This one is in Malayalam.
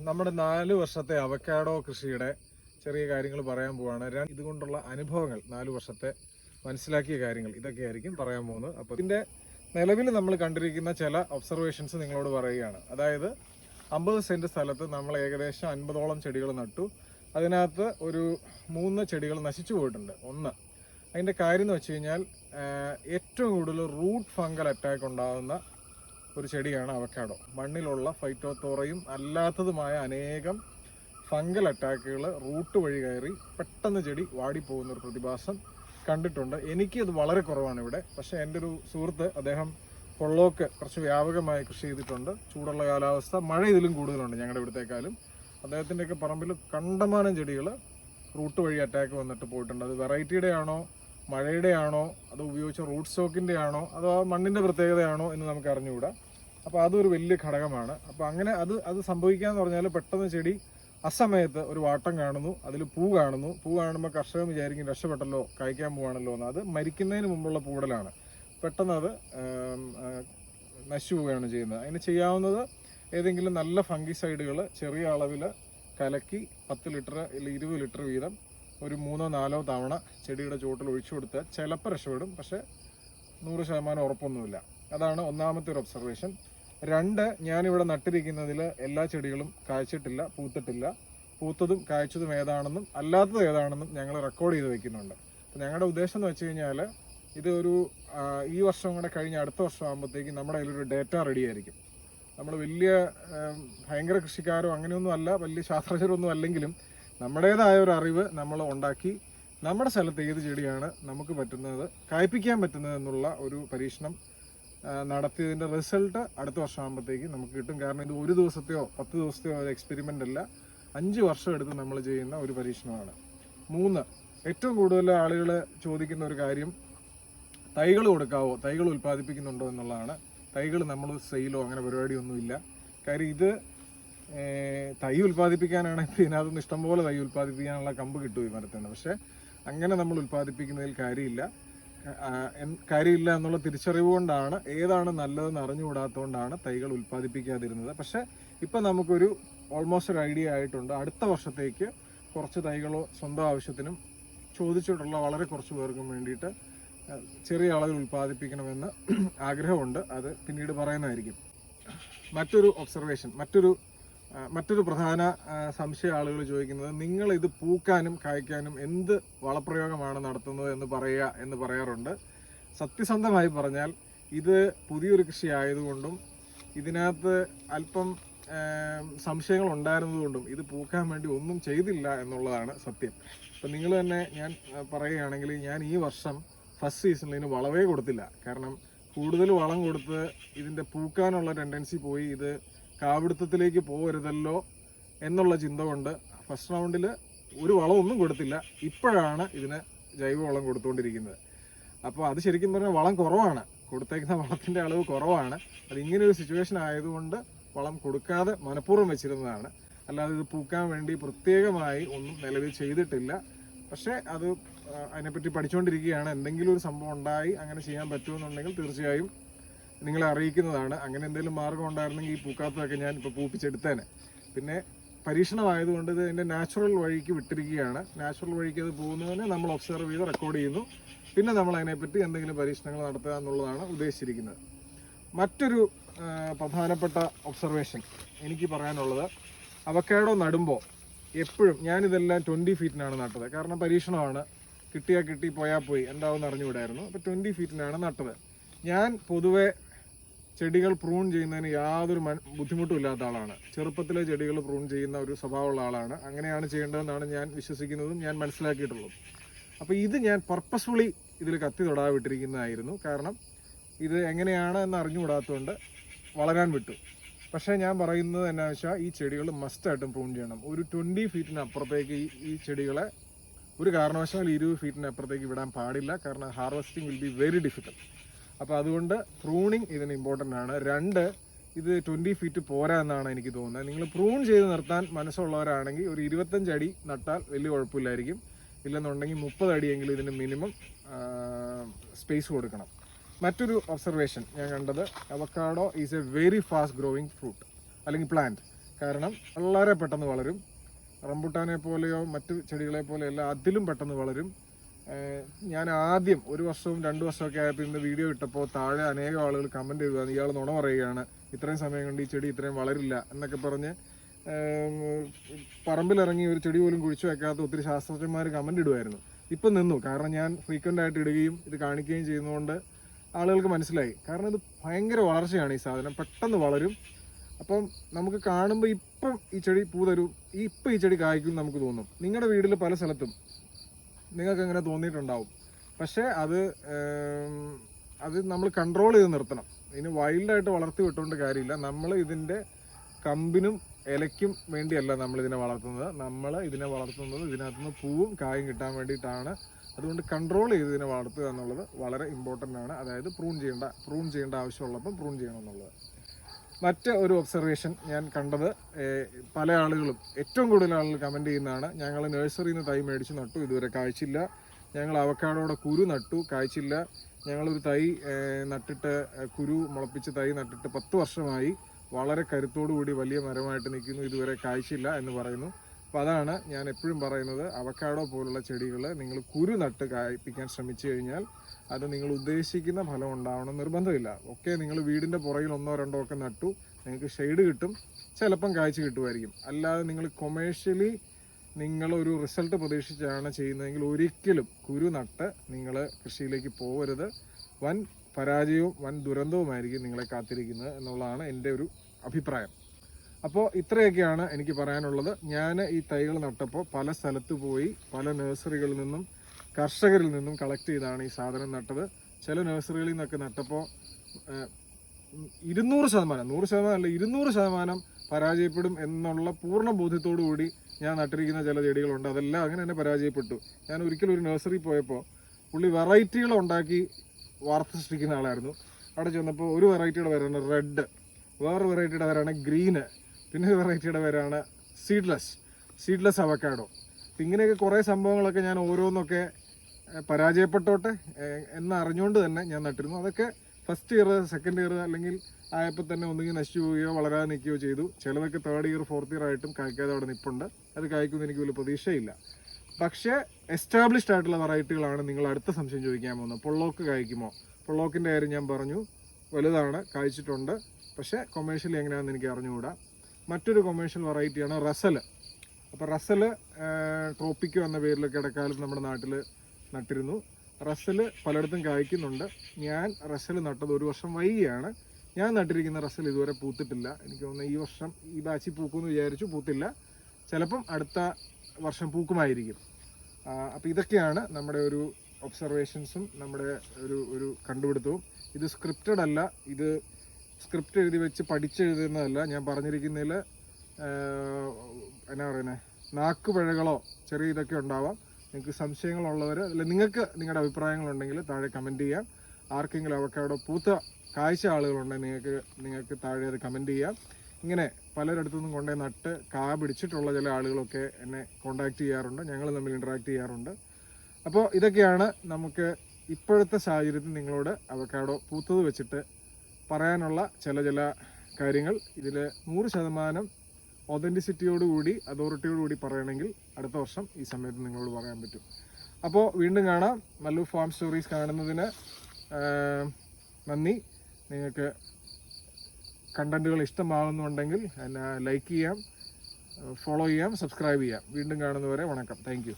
നമ്മുടെ നാല് വർഷത്തെ അവക്കാഡോ കൃഷിയുടെ ചെറിയ കാര്യങ്ങൾ പറയാൻ പോവാണ്. ഇതുകൊണ്ടുള്ള അനുഭവങ്ങൾ നാല് വർഷത്തെ മനസ്സിലാക്കിയ കാര്യങ്ങൾ ഇതൊക്കെയായിരിക്കും പറയാൻ പോകുന്നത്. അപ്പോൾ ഇതിന്റെ നിലവിൽ നമ്മൾ കണ്ടിരിക്കുന്ന ചില ഒബ്സർവേഷൻസ് നിങ്ങളോട് പറയുകയാണ്. അതായത് അമ്പത് സെന്റ് സ്ഥലത്ത് നമ്മൾ ഏകദേശം അൻപതോളം ചെടികൾ നട്ടു. അതിനകത്ത് ഒരു മൂന്ന് ചെടികൾ നശിച്ചു പോയിട്ടുണ്ട്. ഒന്ന് അതിന്റെ കാര്യം എന്ന് വെച്ച് കഴിഞ്ഞാൽ ഏറ്റവും കൂടുതൽ റൂട്ട് ഫംഗൽ അറ്റാക്ക് ഉണ്ടാകുന്ന ഒരു ചെടിയാണ് അവക്കാഡോ മണ്ണിലുള്ള ഫൈറ്റോത്തോറയും അല്ലാത്തതുമായ അനേകം ഫംഗൽ അറ്റാക്കുകൾ റൂട്ട് വഴി കയറി പെട്ടെന്ന് ചെടി വാടിപ്പോകുന്ന ഒരു പ്രതിഭാസം കണ്ടിട്ടുണ്ട്. എനിക്ക് ഇത് വളരെ കുറവാണ് ഇവിടെ. പക്ഷേ എന്റെ ഒരു സുഹൃത്ത് അദ്ദേഹം പൊള്ളോക്ക് കുറച്ച് വ്യാപകമായി കൃഷി ചെയ്തിട്ടുണ്ട്. ചൂടുള്ള കാലാവസ്ഥ മഴ ഇതിലും കൂടുതലുണ്ട് ഞങ്ങളുടെ ഇവിടത്തേക്കാളും. അദ്ദേഹത്തിന്റെയൊക്കെ പറമ്പിൽ കണ്ടമാനം ചെടികൾ റൂട്ട് വഴി അറ്റാക്ക് വന്നിട്ട് പോയിട്ടുണ്ട്. അത് വെറൈറ്റിയുടെ ആണോ മഴയുടെ ആണോ അതോ ഉപയോഗിച്ച റൂട്ട് സ്റ്റോക്കിന്റെ ആണോ അതോ മണ്ണിന്റെ പ്രത്യേകതയാണോ എന്ന് നമുക്ക് അറിഞ്ഞുകൂടാ. അപ്പോൾ അതൊരു വലിയ ഘടകമാണ്. അപ്പോൾ അങ്ങനെ അത് അത് സംഭവിക്കാന്ന് പറഞ്ഞാൽ പെട്ടെന്ന് ചെടി അസമയത്ത് ഒരു വാട്ടം കാണുന്നു അതിൽ പൂ കാണുന്നു. പൂ കാണുമ്പോൾ കർഷകൻ വിചാരിക്കും രക്ഷപ്പെട്ടല്ലോ കഴിക്കാൻ പോവാണല്ലോ എന്ന്. അത് മരിക്കുന്നതിന് മുമ്പുള്ള പൂടലാണ്. പെട്ടെന്ന് അത് നശിച്ചു പോവുകയാണ് ചെയ്യുന്നത്. അതിന് ചെയ്യാവുന്നത് ഏതെങ്കിലും നല്ല ഫംഗിസൈഡുകൾ ചെറിയ അളവിൽ കലക്കി പത്ത് ലിറ്റർ അല്ലെങ്കിൽ ഇരുപത് ലിറ്റർ വീതം ഒരു മൂന്നോ നാലോ തവണ ചെടിയുടെ ചുവട്ടിൽ ഒഴിച്ചു കൊടുത്താൽ ചിലപ്പോൾ രക്ഷപ്പെടും. പക്ഷേ നൂറ് ശതമാനം ഉറപ്പൊന്നുമില്ല. അതാണ് ഒന്നാമത്തെ ഒരു ഒബ്സർവേഷൻ രണ്ട് ഞാനിവിടെ നട്ടിരിക്കുന്നതിൽ എല്ലാ ചെടികളും കായ്ച്ചിട്ടില്ല പൂത്തിട്ടില്ല. പൂത്തതും കായ്ച്ചതും ഏതാണെന്നും അല്ലാത്തത് ഏതാണെന്നും ഞങ്ങൾ റെക്കോർഡ് ചെയ്ത് വെക്കുന്നുണ്ട്. ഞങ്ങളുടെ ഉദ്ദേശം എന്ന് വെച്ച് കഴിഞ്ഞാൽ ഇത് ഒരു ഈ വർഷം കൂടെ കഴിഞ്ഞ് അടുത്ത വർഷം ആകുമ്പോഴത്തേക്കും നമ്മുടെ കയ്യിലൊരു ഡേറ്റ റെഡി ആയിരിക്കും. നമ്മൾ വലിയ ഭയങ്കര കൃഷിക്കാരോ അങ്ങനെയൊന്നും അല്ല വലിയ ശാസ്ത്രജ്ഞരൊന്നും അല്ലെങ്കിലും നമ്മുടേതായ ഒരു അറിവ് നമ്മൾ ഉണ്ടാക്കി നമ്മുടെ സ്ഥലത്ത് ഏത് ചെടിയാണ് നമുക്ക് പറ്റുന്നത് കായ്പ്പിക്കാൻ പറ്റുന്നത് എന്നുള്ള ഒരു പരീക്ഷണം നടത്തിയതിന്റെ റിസൾട്ട് അടുത്ത വർഷമാകുമ്പോഴത്തേക്ക് നമുക്ക് കിട്ടും. കാരണം ഇത് ഒരു ദിവസത്തെയോ പത്ത് ദിവസത്തെയോ ഒരു എക്സ്പെരിമെന്റ് അല്ല. അഞ്ച് വർഷം എടുത്ത് നമ്മൾ ചെയ്യുന്ന ഒരു പരീക്ഷണമാണ്. മൂന്ന് ഏറ്റവും കൂടുതൽ ആളുകൾ ചോദിക്കുന്ന ഒരു കാര്യം തൈകൾ കൊടുക്കാവോ? തൈകൾ ഉൽപ്പാദിപ്പിക്കുന്നുണ്ടോ എന്നുള്ളതാണ്. തൈകൾ നമ്മൾ സെയിലോ അങ്ങനെ പരിപാടിയൊന്നുമില്ല. കാര്യം ഇത് തൈ ഉൽപ്പാദിപ്പിക്കാനാണെങ്കിൽ ഇതിനകത്തുനിന്ന് ഇഷ്ടംപോലെ തൈ ഉൽപ്പാദിപ്പിക്കാനുള്ള കമ്പ് കിട്ടും ഈ മരത്തിന് പക്ഷേ അങ്ങനെ നമ്മൾ ഉൽപ്പാദിപ്പിക്കുന്നതിൽ കാര്യമില്ല. കാര്യമില്ല എന്നുള്ള തിരിച്ചറിവ് കൊണ്ടാണ് ഏതാണ് നല്ലതെന്ന് അറിഞ്ഞുകൂടാത്തതുകൊണ്ടാണ് തൈകൾ ഉൽപ്പാദിപ്പിക്കാതിരുന്നത്. പക്ഷേ ഇപ്പം നമുക്കൊരു ഓൾമോസ്റ്റ് ഒരു ഐഡിയ ആയിട്ടുണ്ട്. അടുത്ത വർഷത്തേക്ക് കുറച്ച് തൈകളോ സ്വന്തം ആവശ്യത്തിനും ചോദിച്ചിട്ടുള്ള വളരെ കുറച്ച് പേർക്കും വേണ്ടിയിട്ട് ചെറിയ അളവിൽ ഉൽപ്പാദിപ്പിക്കണമെന്ന് ആഗ്രഹമുണ്ട്. അത് പിന്നീട് പറയുന്നതായിരിക്കും. മറ്റൊരു ഒബ്സർവേഷൻ മറ്റൊരു മറ്റൊരു പ്രധാന സംശയ ആളുകൾ ചോദിക്കുന്നത് നിങ്ങൾ ഇത് പൂക്കാനും കായ്ക്കാനും എന്ത് വളപ്രയോഗമാണ് നടത്തുന്നത് എന്ന് പറയുക എന്ന് പറയാറുണ്ട്. സത്യസന്ധമായി പറഞ്ഞാൽ ഇത് പുതിയൊരു കൃഷി ആയതുകൊണ്ടും ഇതിനകത്ത് അല്പം സംശയങ്ങൾ ഉണ്ടായിരുന്നതുകൊണ്ടും ഇത് പൂക്കാൻ വേണ്ടി ഒന്നും ചെയ്തില്ല എന്നുള്ളതാണ് സത്യം. അപ്പം നിങ്ങൾ തന്നെ ഞാൻ പറയുകയാണെങ്കിൽ ഞാൻ ഈ വർഷം ഫസ്റ്റ് സീസണിൽ ഇതിന് വളവേ കൊടുത്തില്ല. കാരണം കൂടുതൽ വളം കൊടുത്ത് ഇതിന്റെ പൂക്കാനുള്ള ടെൻഡൻസി പോയി ഇത് കാവിടുത്തത്തിലേക്ക് പോകരുതല്ലോ എന്നുള്ള ചിന്ത കൊണ്ട് ഫസ്റ്റ് റൗണ്ടിൽ ഒരു വളമൊന്നും കൊടുത്തില്ല. ഇപ്പോഴാണ് ഇതിന് ജൈവവളം കൊടുത്തുകൊണ്ടിരിക്കുന്നത്. അപ്പോൾ അത് ശരിക്കും പറഞ്ഞാൽ വളം കുറവാണ്. കൊടുത്തേക്കുന്ന വളത്തിന്റെ അളവ് കുറവാണ്. അത് ഇങ്ങനെ ഒരു സിറ്റുവേഷൻ ആയതുകൊണ്ട് വളം കൊടുക്കാതെ മനഃപൂർവം വെച്ചിരുന്നതാണ്. അല്ലാതെ ഇത് പൂക്കാൻ വേണ്ടി പ്രത്യേകമായി ഒന്നും നിലവിൽ ചെയ്തിട്ടില്ല. പക്ഷേ അത് അതിനെപ്പറ്റി പഠിച്ചുകൊണ്ടിരിക്കുകയാണ് എന്തെങ്കിലും ഒരു സംഭവം ഉണ്ടായി അങ്ങനെ ചെയ്യാൻ പറ്റുമെന്നുണ്ടെങ്കിൽ തീർച്ചയായും നിങ്ങളെ അറിയിക്കുന്നതാണ്. അങ്ങനെ എന്തെങ്കിലും മാർഗം ഉണ്ടായിരുന്നെങ്കിൽ ഈ പൂക്കാത്തതൊക്കെ ഞാൻ ഇപ്പോൾ പൂപ്പിച്ചെടുത്തേനെ. പിന്നെ പരീക്ഷണമായതുകൊണ്ട് ഇത് എന്റെ നാച്ചുറൽ വഴിക്ക് വിട്ടിരിക്കുകയാണ്. നാച്ചുറൽ വഴിക്ക് അത് പോകുന്നതിനെ നമ്മൾ ഒബ്സർവ് ചെയ്ത് റെക്കോർഡ് ചെയ്യുന്നു. പിന്നെ നമ്മൾ അതിനെപ്പറ്റി എന്തെങ്കിലും പരീക്ഷണങ്ങൾ നടത്തുക എന്നുള്ളതാണ് ഉദ്ദേശിച്ചിരിക്കുന്നത്. മറ്റൊരു പ്രധാനപ്പെട്ട ഒബ്സർവേഷൻ എനിക്ക് പറയാനുള്ളത് അവക്കാഡോ നടുമ്പോൾ എപ്പോഴും ഞാനിതെല്ലാം ട്വന്റി ഫീറ്റിനാണ് നട്ടത്. കാരണം പരീക്ഷണമാണ്. കിട്ടിയാൽ കിട്ടി പോയാൽ പോയി. എന്താവും അറിഞ്ഞുകൂടായിരുന്നു. അപ്പോൾ ട്വന്റി ഫീറ്റിനാണ് നട്ടത്. ഞാൻ പൊതുവെ ചെടികൾ പ്രൂൺ ചെയ്യുന്നതിന് യാതൊരു ബുദ്ധിമുട്ടും ഇല്ലാത്ത ആളാണ്. ചെറുപ്പത്തിലെ ചെടികൾ പ്രൂൺ ചെയ്യുന്ന ഒരു സ്വഭാവമുള്ള ആളാണ്. അങ്ങനെയാണ് ചെയ്യേണ്ടതെന്നാണ് ഞാൻ വിശ്വസിക്കുന്നതും ഞാൻ മനസ്സിലാക്കിയിട്ടുള്ളതും. അപ്പോൾ ഇത് ഞാൻ പർപ്പസ്ഫുള്ളി ഇതിൽ കത്തി തൊടാതെ വിട്ടിരിക്കുന്നതായിരുന്നു കാരണം ഇത് എങ്ങനെയാണ് എന്ന് അറിഞ്ഞുകൂടാത്തതുകൊണ്ട് വളരാൻ വിട്ടു. പക്ഷേ ഞാൻ പറയുന്നത് എന്നാ വെച്ചാൽ ഈ ചെടികൾ മസ്റ്റായിട്ടും പ്രൂൺ ചെയ്യണം. ഒരു ട്വന്റി ഫീറ്റിന് അപ്പുറത്തേക്ക് ഈ ഈ ചെടികളെ ഒരു കാരണവശാലും ഇരുപത് ഫീറ്റിന് അപ്പുറത്തേക്ക് വിടാൻ പാടില്ല. കാരണം harvesting will be very difficult അപ്പോൾ അതുകൊണ്ട് പ്രൂണിങ് ഇതിന് ഇമ്പോർട്ടന്റ് ആണ്. രണ്ട് ഇത് ട്വന്റി ഫീറ്റ് പോരാ എന്നാണ് എനിക്ക് തോന്നുന്നത്. നിങ്ങൾ പ്രൂൺ ചെയ്ത് നിർത്താൻ മനസ്സുള്ളവരാണെങ്കിൽ ഒരു ഇരുപത്തഞ്ച് അടി നട്ടാൽ വലിയ കുഴപ്പമില്ലായിരിക്കും. ഇല്ലെന്നുണ്ടെങ്കിൽ മുപ്പത് അടിയെങ്കിലും ഇതിന് മിനിമം സ്പേസ് കൊടുക്കണം. മറ്റൊരു ഒബ്സർവേഷൻ ഞാൻ കണ്ടത് avocado is a very fast growing fruit അല്ലെങ്കിൽ പ്ലാന്റ് കാരണം വളരെ പെട്ടെന്ന് വളരും. റംബുട്ടാനെ പോലെയോ മറ്റു ചെടികളെ പോലെയല്ല അതിലും പെട്ടെന്ന് വളരും. ഞാൻ ആദ്യം ഒരു വർഷവും രണ്ട് വർഷമൊക്കെ ആയപ്പോൾ ഇന്ന് വീഡിയോ ഇട്ടപ്പോൾ താഴെ അനേകം ആളുകൾ കമന്റ് ചെയ്തതാണ്. ഇയാൾ നുണ പറയുകയാണ്. ഇത്രയും സമയം കൊണ്ട് ഈ ചെടി ഇത്രയും വളരില്ല എന്നൊക്കെ പറഞ്ഞ് പറമ്പിലിറങ്ങി ഒരു ചെടി പോലും കുഴിച്ചു വെക്കാത്ത ഒത്തിരി ശാസ്ത്രജ്ഞന്മാർ കമന്റ് ഇടുമായിരുന്നു ഇപ്പം നിന്നു. കാരണം ഞാൻ ഫ്രീക്വന്റ് ആയിട്ട് ഇടുകയും ഇത് കാണിക്കുകയും ചെയ്യുന്നതുകൊണ്ട് ആളുകൾക്ക് മനസ്സിലായി. കാരണം ഇത് ഭയങ്കര വളർച്ചയാണ് ഈ സാധനം. പെട്ടെന്ന് വളരും. അപ്പം നമുക്ക് കാണുമ്പോൾ ഇപ്പം ഈ ചെടി പൂ തരും ഈ ഇപ്പം ഈ ചെടി കായ്ക്കും നമുക്ക് തോന്നും. നിങ്ങളുടെ വീട്ടിൽ പല സ്ഥലത്തും നിങ്ങൾക്ക് അങ്ങനെ തോന്നിയിട്ടുണ്ടാവും. പക്ഷേ അത് അത് നമ്മൾ കൺട്രോൾ ചെയ്ത് നിർത്തണം. ഇതിന് വൈൽഡായിട്ട് വളർത്തി വിട്ടുകൊണ്ട് കാര്യമില്ല. നമ്മൾ ഇതിന്റെ കമ്പിനും ഇലയ്ക്കും വേണ്ടിയല്ല നമ്മൾ ഇതിനെ വളർത്തുന്നത്. നമ്മൾ ഇതിനെ വളർത്തുന്നത് ഇതിനകത്ത് നിന്ന് പൂവും കായും കിട്ടാൻ വേണ്ടിയിട്ടാണ്. അതുകൊണ്ട് കൺട്രോൾ ചെയ്ത് ഇതിനെ വളർത്തുക എന്നുള്ളത് വളരെ ഇമ്പോർട്ടന്റ് ആണ്. അതായത് പ്രൂൺ ചെയ്യേണ്ട പ്രൂൺ ചെയ്യേണ്ട ആവശ്യമുള്ളപ്പം പ്രൂൺ ചെയ്യണം എന്നുള്ളത്. മറ്റ് ഒരു ഒബ്സർവേഷൻ ഞാൻ കണ്ടത് പല ആളുകളും ഏറ്റവും കൂടുതൽ ആളുകൾ കമന്റ് ചെയ്യുന്നതാണ് ഞങ്ങൾ നഴ്സറിയിൽ നിന്ന് തൈ മേടിച്ച് നട്ടു ഇതുവരെ കാഴ്ചയില്ല ഞങ്ങൾ അവക്കാടോടെ കുരു നട്ടു കാഴ്ചയില്ല ഞങ്ങളൊരു തൈ നട്ടിട്ട് കുരു മുളപ്പിച്ച് തൈ നട്ടിട്ട് പത്ത് വർഷമായി വളരെ കരുത്തോടു കൂടി വലിയ മരമായിട്ട് നിൽക്കുന്നു ഇതുവരെ കാഴ്ചയില്ല എന്ന് പറയുന്നു. അപ്പോൾ അതാണ് ഞാൻ എപ്പോഴും പറയുന്നത് അവക്കാടോ പോലുള്ള ചെടികൾ നിങ്ങൾ കുരു നട്ട് കായ്പ്പിക്കാൻ ശ്രമിച്ചു കഴിഞ്ഞാൽ അത് നിങ്ങൾ ഉദ്ദേശിക്കുന്ന ഫലം ഉണ്ടാവണം നിർബന്ധമില്ല. ഒക്കെ നിങ്ങൾ വീടിന്റെ പുറകിൽ ഒന്നോ രണ്ടോ ഒക്കെ നട്ടു നിങ്ങൾക്ക് ഷെയ്ഡ് കിട്ടും ചിലപ്പം കാഴ്ച കിട്ടുമായിരിക്കും. അല്ലാതെ നിങ്ങൾ കൊമേഴ്ഷ്യലി നിങ്ങളൊരു റിസൾട്ട് പ്രതീക്ഷിച്ചാണ് ചെയ്യുന്നതെങ്കിൽ ഒരിക്കലും കുരു നട്ട് നിങ്ങൾ കൃഷിയിലേക്ക് പോകരുത്. വൻ പരാജയവും വൻ ദുരന്തവുമായിരിക്കും നിങ്ങളെ കാത്തിരിക്കുന്നത് എന്നുള്ളതാണ് എന്റെ ഒരു അഭിപ്രായം. അപ്പോൾ ഇത്രയൊക്കെയാണ് എനിക്ക് പറയാനുള്ളത്. ഞാൻ ഈ തൈകൾ നട്ടപ്പോൾ പല സ്ഥലത്ത് പോയി പല നഴ്സറികളിൽ നിന്നും കർഷകരിൽ നിന്നും കളക്ട് ചെയ്താണ് ഈ സാധനം നട്ടത്. ചില നഴ്സറികളിൽ നിന്നൊക്കെ നട്ടപ്പോൾ ഇരുന്നൂറ് ശതമാനം നൂറ് ശതമാനം അല്ല ഇരുന്നൂറ് ശതമാനം പരാജയപ്പെടും എന്നുള്ള പൂർണ ബോധ്യത്തോടു കൂടി ഞാൻ നട്ടിരിക്കുന്ന ചില ചെടികളുണ്ട്. അതെല്ലാം അങ്ങനെ തന്നെ പരാജയപ്പെട്ടു. ഞാൻ ഒരിക്കലും ഒരു നഴ്സറി പോയപ്പോൾ പുള്ളി വെറൈറ്റികൾ ഉണ്ടാക്കി വാർത്ത സൃഷ്ടിക്കുന്ന ആളായിരുന്നു. അവിടെ ചെന്നപ്പോൾ ഒരു വെറൈറ്റിയുടെ പേരാണ് റെഡ്. വേറൊരു വെറൈറ്റിയുടെ പേരാണ് ഗ്രീന്. പിന്നെ ഒരു വെറൈറ്റിയുടെ പേരാണ് സീഡ്ലെസ് സീഡ്ലെസ് അവക്കാഡോ ഇങ്ങനെയൊക്കെ കുറേ സംഭവങ്ങളൊക്കെ ഞാൻ ഓരോന്നൊക്കെ പരാജയപ്പെട്ടോട്ടെ എന്നറിഞ്ഞുകൊണ്ട് തന്നെ ഞാൻ നട്ടിരുന്നു. അതൊക്കെ ഫസ്റ്റ് ഇയർ സെക്കൻഡ് ഇയർ അല്ലെങ്കിൽ ആയപ്പോൾ തന്നെ ഒന്നുകിൽ നശിച്ചു പോവുകയോ വളരാതെ നിൽക്കുകയോ ചെയ്തു. ചിലതൊക്കെ തേർഡ് ഇയർ ഫോർത്ത് ഇയർ ആയിട്ടും കായ്ക്കാതെ അവിടെ നിൽപ്പുണ്ട് അത് കായ്ക്കുമെന്ന് എനിക്ക് വലിയ പ്രതീക്ഷയില്ല. പക്ഷേ എസ്റ്റാബ്ലിഷ്ഡ് ആയിട്ടുള്ള വെറൈറ്റികളാണ് നിങ്ങൾ അടുത്ത സംശയം ചോദിക്കാൻ പോകുന്നത്. പൊള്ളോക്ക് കായ്ക്കുമോ? പൊള്ളോക്കിന്റെ കാര്യം ഞാൻ പറഞ്ഞു. വലുതാണ് കായ്ച്ചിട്ടുണ്ട്. പക്ഷേ കൊമേഴ്ഷ്യലി എങ്ങനെയാണെന്ന് എനിക്ക് അറിഞ്ഞുകൂടാ. മറ്റൊരു കൊമേഴ്ഷ്യൽ വെറൈറ്റിയാണ് റസൽ അപ്പോൾ റസൽ ട്രോപ്പിക്കോ എന്ന പേരിലൊക്കെ ഇടക്കാലത്ത് നമ്മുടെ നാട്ടിൽ നട്ടിരുന്നു. റസൽ പലയിടത്തും കായ്ക്കുന്നുണ്ട്. ഞാൻ റസൽ നട്ടത് ഒരു വർഷം വൈകിയാണ്. ഞാൻ നട്ടിരിക്കുന്ന റസൽ ഇതുവരെ പൂത്തിട്ടില്ല. എനിക്ക് തോന്നുന്നു ഈ വർഷം ഈ ബാച്ചിൽ പൂക്കുമെന്ന് വിചാരിച്ചു പൂത്തില്ല. ചിലപ്പം അടുത്ത വർഷം പൂക്കുമായിരിക്കും. അപ്പോൾ ഇതൊക്കെയാണ് നമ്മുടെ ഒരു ഒബ്സർവേഷൻസും നമ്മുടെ ഒരു ഒരു കണ്ടുപിടുത്തവും. ഇത് സ്ക്രിപ്റ്റഡ് അല്ല. ഇത് സ്ക്രിപ്റ്റ് എഴുതി വെച്ച് പഠിച്ചെഴുതുന്നതല്ല. ഞാൻ പറഞ്ഞിരിക്കുന്നതിൽ എന്നാ പറയുന്നത് നാക്കുപഴകളോ ചെറിയ ഇതൊക്കെ ഉണ്ടാവാം. നിങ്ങൾക്ക് സംശയങ്ങളുള്ളവർ അല്ല നിങ്ങൾക്ക് നിങ്ങളുടെ അഭിപ്രായങ്ങളുണ്ടെങ്കിൽ താഴെ കമന്റ് ചെയ്യാം. ആർക്കെങ്കിലും അവർക്ക് അവിടെ പൂത്ത കാഴ്ച ആളുകളുണ്ടെങ്കിൽ നിങ്ങൾക്ക് നിങ്ങൾക്ക് താഴെ അത് കമന്റ് ചെയ്യാം. ഇങ്ങനെ പലരിടത്തു നിന്നും കൊണ്ടേ നട്ട് കാ പിടിച്ചിട്ടുള്ള ചില ആളുകളൊക്കെ എന്നെ കോണ്ടാക്ട് ചെയ്യാറുണ്ട്. ഞങ്ങൾ തമ്മിൽ ഇൻട്രാക്ട് ചെയ്യാറുണ്ട്. അപ്പോൾ ഇതൊക്കെയാണ് നമുക്ക് ഇപ്പോഴത്തെ സാഹചര്യത്തിൽ നിങ്ങളോട് അവക്കാടോ പൂത്തത് വെച്ചിട്ട് പറയാനുള്ള ചില ചില കാര്യങ്ങൾ. ഇതിൽ നൂറ് ശതമാനം ഒതന്റിസിറ്റിയോടുകൂടി അതോറിറ്റിയോടുകൂടി പറയണമെങ്കിൽ അടുത്ത വർഷം ഈ സമയത്ത് നിങ്ങളോട് പറയാൻ പറ്റും. അപ്പോൾ വീണ്ടും കാണാം. മല്ലു ഫാം സ്റ്റോറീസ് കാണുന്നതിന് നന്ദി. നിങ്ങൾക്ക് കണ്ടന്റുകൾ ഇഷ്ടമാകുന്നുണ്ടെങ്കിൽ എന്നെ ലൈക്ക് ചെയ്യാം ഫോളോ ചെയ്യാം സബ്സ്ക്രൈബ് ചെയ്യാം. വീണ്ടും കാണുന്നവരെ വണക്കം. താങ്ക്